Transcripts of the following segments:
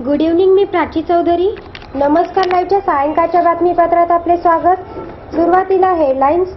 Good evening मी प्राची चौधरी. नमस्कार लाईव्हच्या सायंकाळच्या बातमीपत्रात आपले स्वागत. सुरुवातीला हेडलाईन्स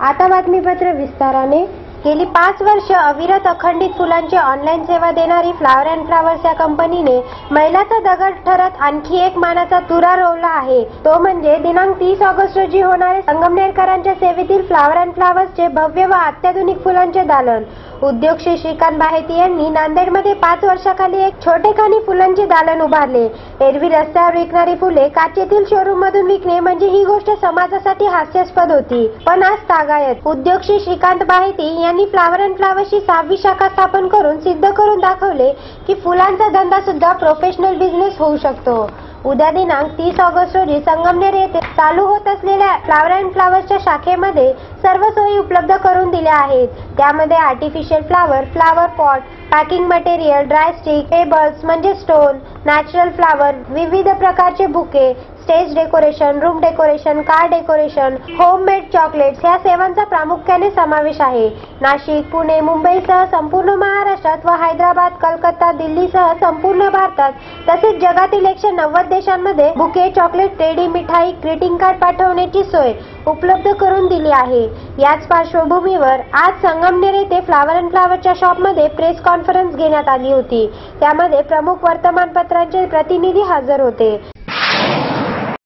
आता बातमीपत्र विस्ताराने. गेली पाच वर्ष अविरत अखंडित फुलांची ऑनलाईन सेवा देणारी फ्लावर अँड फ्लावर्स या कंपनीने मैलाचा दगड ठरत आणखी एक मानाचा तुरा रोवला आहे. तो म्हणजे दिनांक तीस ऑगस्ट रोजी होणारे संगमनेरकरांच्या सेवेतील फ्लावर अँड फ्लावर्सचे भव्य व अत्याधुनिक फुलांचे दालन. उद्योग श्री श्रीकांत बाहेती यांनी नांदेडमध्ये पाच वर्षाखाली एक छोटेखानी फुलांचे दालन उभारले. एरवी रस्त्यावर विकणारी फुले काचेतील शोरूम मधून विकणे म्हणजे ही गोष्ट समाजासाठी हास्यास्पद होती. पण आज तागायत. उद्योग श्री श्रीकांत बाहेती यांनी फ्लावर अँड फ्लावरची सहावी शाखा स्थापन करून सिद्ध करून दाखवले की फुलांचा धंदा सुद्धा प्रोफेशनल बिझनेस होऊ शकतो. उद्या दिनांक तीस ऑगस्ट रोजी संगमनेर येथे चालू होत असलेल्या फ्लावर अँड फ्लावर्सच्या शाखेमध्ये सर्व सोयी उपलब्ध करून दिल्या आहेत. त्यामध्ये artificial flower flower pot packing material dry stick tables म्हणजे स्टोन नॅचरल फ्लावर विविध प्रकारचे bouquet stage decoration room decoration car decoration homemade chocolates या सेवांचा प्रामुख्याने समावेश आहे. नाशिक पुणे मुंबईसह संपूर्ण महाराष्ट्रात व हैदराबाद कलकत्ता दिल्लीसह संपूर्ण भारतात तसेच जगातील एकशे नव्वद देशांमध्ये बुके चॉकलेट टेडी मिठाई ग्रीटिंग कार्ड पाठवण्याची सोय उपलब्ध करून दिली आहे. याच पार्श्वभूमीवर आज संगमनेर येथे फ्लावर अँड फ्लावरच्या शॉपमध्ये प्रेस कॉन्फरन्स घेण्यात आली होती. त्यामध्ये प्रमुख वर्तमानपत्रांचे प्रतिनिधी हजर होते.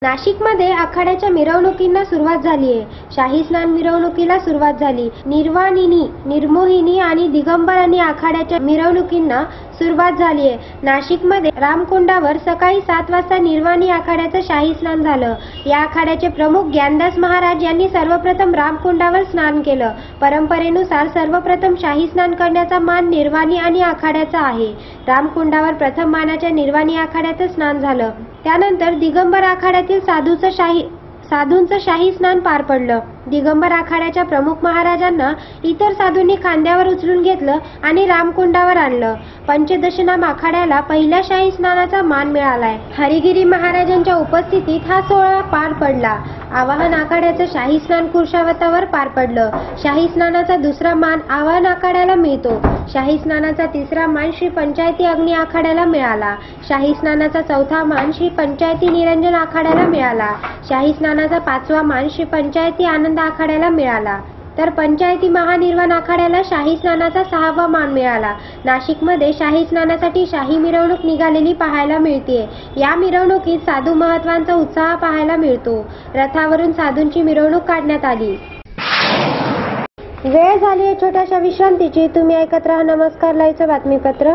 नाशिकमध्ये आखाड्याच्या मिरवणुकींना सुरुवात झाली आहे शाही स्नान मिरवणुकीला सुरुवात झाली. निर्वाणिनी निर्मोहिनी आणि दिगंबरांनी आखाड्याच्या मिरवणुकींना सुरुवात झाली आहे. नाशिकमध्ये रामकुंडावर सकाळी सात वाजता निर्वाणी आखाड्याचं शाही स्नान झालं. या आखाड्याचे प्रमुख ज्ञानदास महाराज यांनी सर्वप्रथम रामकुंडावर स्नान केलं. परंपरेनुसार सर्वप्रथम शाही स्नान करण्याचा मान निर्वाणी आणि आखाड्याचा आहे. रामकुंडावर प्रथम मानाच्या निर्वाणी आखाड्याचं स्नान झालं. त्यानंतर दिगंबर आखाड्यातील साधूचं शाही साधूंचं शाही स्नान पार पडलं. दिगंबर आखाड्याच्या प्रमुख महाराजांना इतर साधूंनी खांद्यावर उचलून घेतलं आणि रामकुंडावर आणलं. पंचदशनाम आखाड्याला पहिल्या शाही स्नानाचा मान मिळालाय. हरिगिरी महाराजांच्या उपस्थितीत हा सोहळा पार पडला. आवाहन आखाड्याचं शाही स्नान कुर्शावतावर पार पडलं. शाही स्नानाचा दुसरा मान आवाहन आखाड्याला मिळतो. शाही स्नानाचा तिसरा मान श्री पंचायती अग्नी आखाड्याला मिळाला. शाही स्नानाचा चौथा मान श्री पंचायती निरंजन आखाड्याला मिळाला. शाही स्नानाचा पाचवा मान श्री पंचायती आनंद आखाड्याला मिळाला. तर पंचायती महानिर्वाण आखाड्याला शाही स्नानाचा सहावा मान मिळाला. नाशिकमध्ये शाही स्नानासाठी शाही मिरवणूक निघालेली पाहायला मिळते या मिरवणुकीत साधू महत्वांचा उत्साह पाहायला मिळतो. रथावरून साधूंची मिरवणूक काढण्यात आली. वेळ झाली आहे छोट्याशा विश्रांतीची. तुम्ही ऐकत राहा नमस्कार लाईचं बातमीपत्र.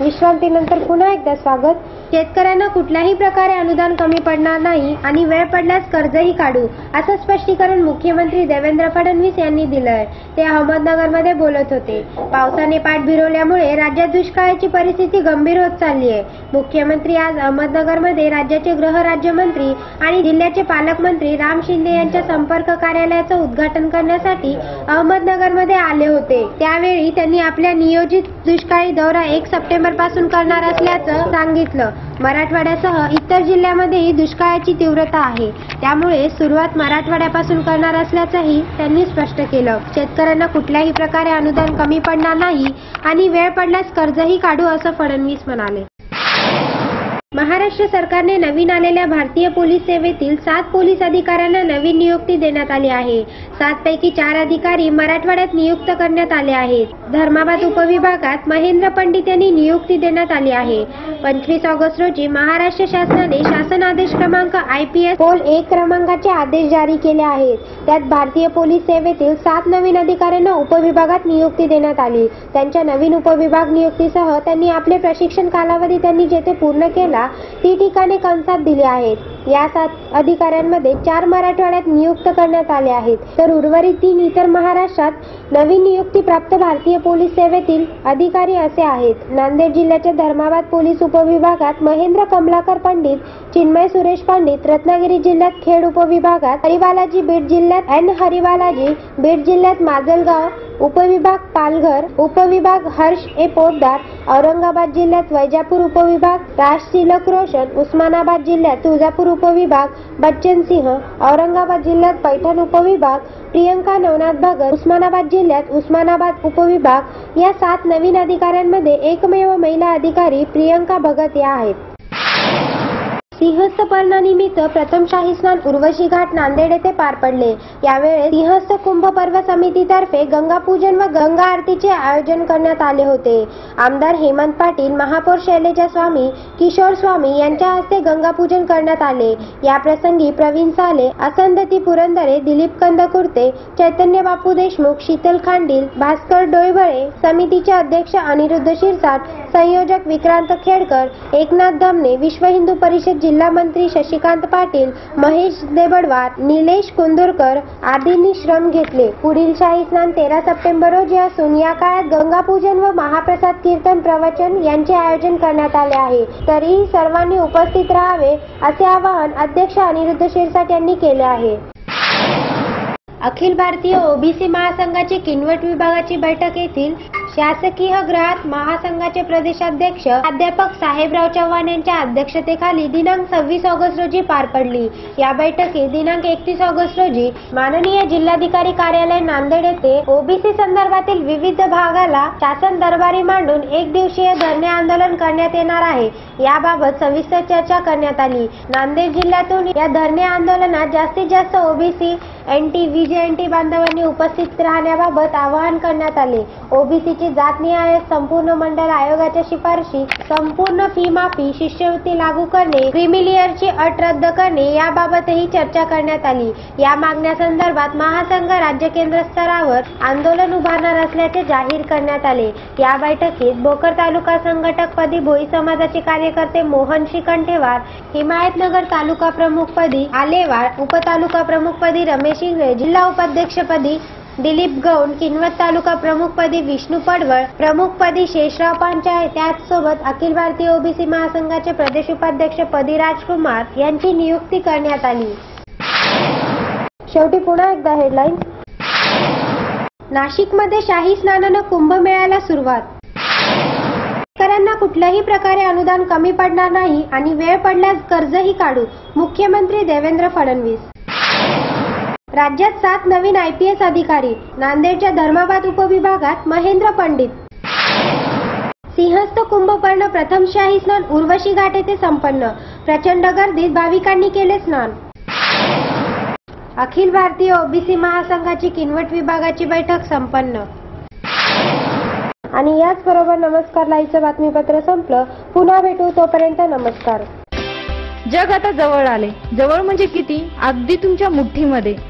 विश्रांतीनंतर पुन्हा एकदा स्वागत. शेतकऱ्यांना कुठल्याही प्रकारे अनुदान कमी पडणार नाही आणि वेळ पडल्यास कर्जही काढू असं स्पष्टीकरण मुख्यमंत्री देवेंद्र फडणवीस यांनी दिलंय. ते अहमदनगरमध्ये बोलत होते. पावसाने पाठ भिरवल्यामुळे राज्यात दुष्काळाची परिस्थिती गंभीर होत चालली आहे मुख्यमंत्री आज अहमदनगरमध्ये राज्याचे गृहराज्यमंत्री आणि जिल्ह्याचे पालकमंत्री राम शिंदे यांच्या संपर्क कार्यालयाचं उद्घाटन करण्यासाठी अहमदनगरमध्ये आले होते. त्यावेळी त्यांनी आपल्या नियोजित दुष्काळी दौरा एक सप्टेंबरपासून करणार असल्याचं सांगितलं. मराठवाड्यासह इतर जिल्ह्यामध्येही दुष्काळाची तीव्रता आहे. त्यामुळे सुरुवात मराठवाड्यापासून करणार असल्याचंही त्यांनी स्पष्ट केलं. शेतकऱ्यांना कुठल्याही प्रकारे अनुदान कमी पडणार नाही आणि वेळ पडल्यास कर्जही काढू असं फडणवीस म्हणाले. महाराष्ट्र सरकारने नवीन आलेल्या भारतीय पोलीस सेवेतील सात पोलीस अधिकाऱ्यांना नवीन नियुक्ती देण्यात आली आहे. सात पैकी चार अधिकारी मराठवाड्यात नियुक्त करण्यात आले आहेत. धर्माबाद उपविभागात महेंद्र पंडित यांनी नियुक्ती देण्यात आली आहे. पंचवीस ऑगस्ट रोजी महाराष्ट्र शासनाने शासन आदेश क्रमांक आय पी एस पोल एक क्रमांकाचे आदेश जारी केले आहेत. त्यात भारतीय पोलीस सेवेतील सात नवीन अधिकाऱ्यांना उपविभागात नियुक्ती देण्यात आली. त्यांच्या नवीन उपविभाग नियुक्तीसह त्यांनी आपले प्रशिक्षण कालावधी त्यांनी जेथे पूर्ण केला ती ठिकाणे कंसात दिली आहेत. या सात अधिकाऱ्यांमध्ये चार मराठवाड्यात नियुक्त करण्यात आले आहेत. तर उर्वरित तीन इतर महाराष्ट्रात नवीन नियुक्ती प्राप्त भारतीय पोलीस सेवेतील अधिकारी असे आहेत. नांदेड जिल्ह्याच्या धर्माबाद पोलीस उपविभागात महेंद्र कमलाकर पंडित चिन्मय सुरेश पंडित रत्नागिरी जिल्ह्यात खेड उपविभागात हरिबालाजी बीड जिल्ह्यात एन हरिबालाजी बीड जिल्ह्यात माजलगाव उपविभाग पालघर उपविभाग हर्ष ए पोटदार औरंगाबाद जिल्ह्यात वैजापूर उपविभाग राष्ट्रीय तिलक रोशन उस्मानाबाद जिल्ह्यात तुळजापूर उपविभाग बच्चन सिंह औरंगाबाद जिल्ह्यात पैठण उपविभाग प्रियंका नवनाथ भगत उस्मानाबाद जिल्ह्यात उस्मानाबाद उपविभाग या सात नवीन अधिकाऱ्यांमध्ये एकमेव महिला अधिकारी प्रियंका भगत या आहेत. सिंहस्थ पर्णानिमित्त प्रथम शाही स्नान उर्वशी घाट नांदेड येथे पार पडले. यावेळेस सिंहस्थ कुंभ पर्व समितीतर्फे गंगापूजन व गंगा आरतीचे आयोजन करण्यात आले होते. आमदार हेमंत पाटील महापौर शैलेजा स्वामी किशोर स्वामी यांच्या हस्ते गंगापूजन करण्यात आले. या प्रसंगी प्रवीण साले असंदती पुरंदरे दिलीप कंदकुर्ते चैतन्य बापू देशमुख शीतल खांडील भास्कर डोईबळे समितीचे अध्यक्ष अनिरुद्ध शिरसाट संयोजक विक्रांत खेडकर एकनाथ धमने विश्व हिंदू परिषद जिल्हा मंत्री शशिकांत पाटील महेश देबडवार निलेश कुंदुरकर आदींनी श्रम घेतले. पुढील शाही स्नान तेरा सप्टेंबर रोजी असून या काळात गंगापूजन व महाप्रसाद कीर्तन प्रवचन यांचे आयोजन करण्यात आले आहे. तरीही सर्वांनी उपस्थित राहावे असे आवाहन अध्यक्ष अनिरुद्ध शिरसाट यांनी केले आहे. अखिल भारतीय ओबीसी महासंघाची किनवट विभागाची बैठक येथील शासकीय गृहात महासंघाचे प्रदेशाध्यक्ष प्राध्यापक साहेबराव चव्हाण यांच्या अध्यक्षतेखाली दिनांक सव्वीस ऑगस्ट रोजी पार पडली. या बैठकीत दिनांक एकतीस ऑगस्ट रोजी माननीय जिल्हाधिकारी कार्यालय नांदेड येथे ओबीसी संदर्भातील विविध भागाला शासन दरबारी मांडून एक दिवसीय धरणे आंदोलन करण्यात येणार आहे. याबाबत सविस्तर चर्चा करण्यात आली. नांदेड जिल्ह्यातून या धरणे आंदोलनात जास्तीत जास्त ओबीसी एन टी व्ही जयंती बांधवांनी उपस्थित राहण्याबाबत आवाहन करण्यात आले. ओबीसीची जातनिहाय संपूर्ण मंडळ आयोगाच्या शिफारशी संपूर्ण फी माफी शिष्यवृत्ती लागू करणे क्रिमिलियरची अट रद्द करणे याबाबतही चर्चा करण्यात आली. या मागण्यासंदर्भात महासंघ राज्य केंद्र स्तरावर आंदोलन उभारणार असल्याचे जाहीर करण्यात आले. या बैठकीत भोकर तालुका संघटक पदी भोई समाजाचे कार्यकर्ते मोहन शिकंठेवार हिमायतनगर तालुका प्रमुखपदी आलेवाड उपतालुका प्रमुखपदी रमेश इंगळे जिल्हा उपाध्यक्षपदी दिलीप गौंड किनवत तालुका प्रमुखपदी विष्णू पडवळ प्रमुखपदी शेषराव पांचाळे त्याचसोबत अखिल भारतीय ओबीसी महासंघाचे प्रदेश उपाध्यक्ष पदी राजकुमार यांची नियुक्ती करण्यात आली. शेवटी पुन्हा एकदा हेडलाईन नाशिकमध्ये शाही स्नानानं कुंभमेळ्याला सुरुवात. शेतकऱ्यांना कुठल्याही प्रकारे अनुदान कमी पडणार नाही आणि वेळ पडल्यास कर्जही काढू मुख्यमंत्री देवेंद्र फडणवीस. राज्यात सात नवीन आय पी एस अधिकारी नांदेडच्या धर्माबाद उपविभागात महेंद्र पंडित. सिंहस्थ कुंभकर्ण प्रथम शाही स्नान उर्वशी घाट येथे संपन्न. प्रचंड गर्दीत भाविकांनी केले स्नान. अखिल भारतीय ओबीसी महासंघाची किनवट विभागाची बैठक संपन्न. आणि याचबरोबर नमस्कार लाईव्हचं बातमीपत्र संपलं. पुन्हा भेटू तोपर्यंत नमस्कार. जग आता जवळ आले. जवळ म्हणजे किती? अगदी तुमच्या मुठ्ठीमध्ये